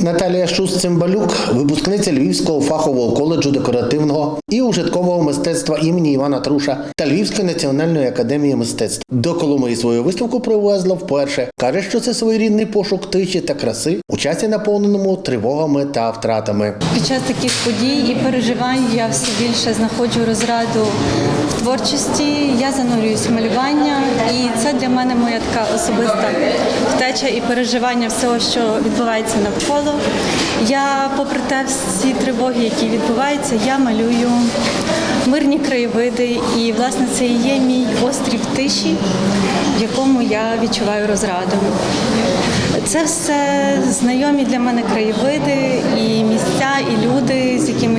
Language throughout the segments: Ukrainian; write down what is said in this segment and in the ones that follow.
Наталія Шус-Цимбалюк, випускниця Львівського фахового коледжу декоративного і ужиткового мистецтва імені Івана Труша та Львівської національної академії мистецтв. До Коломиї свою виставку привезла вперше. каже, що це своєрідний пошук тиші та краси у часі наповненому тривогами та втратами. Під час таких подій і переживань я все більше знаходжу розраду в творчості. Я занурююсь в малювання, і це для мене моя така особиста втеча і переживання всього, що відбувається навколо. Я, попри те, всі тривоги, які відбуваються, я малюю мирні краєвиди, і власне це і є мій острів тиші, в якому я відчуваю розраду. Це все знайомі для мене краєвиди, і місця,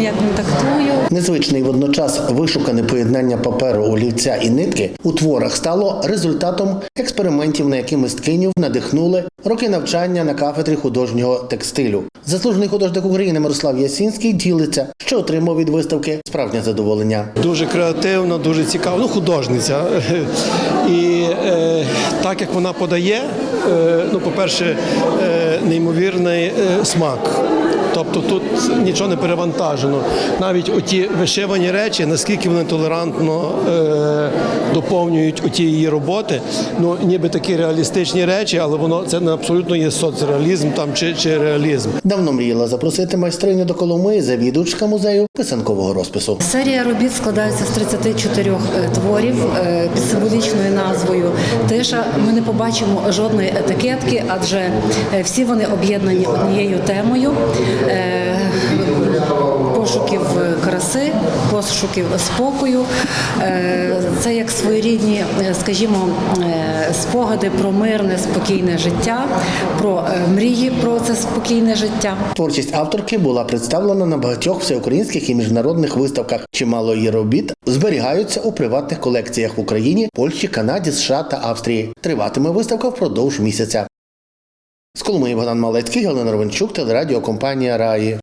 я контактую. Незвичне і водночас вишукане поєднання паперу, олівця і нитки у творах стало результатом експериментів, на які мисткиню надихнули роки навчання на кафедрі художнього текстилю. Заслужений художник України Мирослав Ясінський ділиться, що отримав від виставки справжнє задоволення. Дуже креативна, дуже цікава, ну художниця. І е, так як вона подає, е, ну, по-перше, е, неймовірний е, смак. Тобто тут нічого не перевантажено. Навіть оті вишивані речі, наскільки вони толерантно е, доповнюють оті її роботи, ну ніби такі реалістичні речі, але воно це не абсолютно є соцреалізм там чи, чи реалізм. Давно мріяла запросити майстриню до Коломиї завідувачка музею писанкового розпису. Серія робіт складається з 34 е, творів е, під символічною назвою Тиша. Ми не побачимо жодної етикетки, адже е, всі вони об'єднані однією темою. Е, Пошуків спокою. Е, Це як своєрідні, е, скажімо, е, спогади про мирне, спокійне життя, про мрії про це спокійне життя. Творчість авторки була представлена на багатьох всеукраїнських і міжнародних виставках. Чимало її робіт зберігаються у приватних колекціях в Україні, Польщі, Канаді, США та Австрії. Триватиме виставка впродовж місяця. З Коломиї Богдан Малецький, Галина Ровенчук, телерадіокомпанія Раї.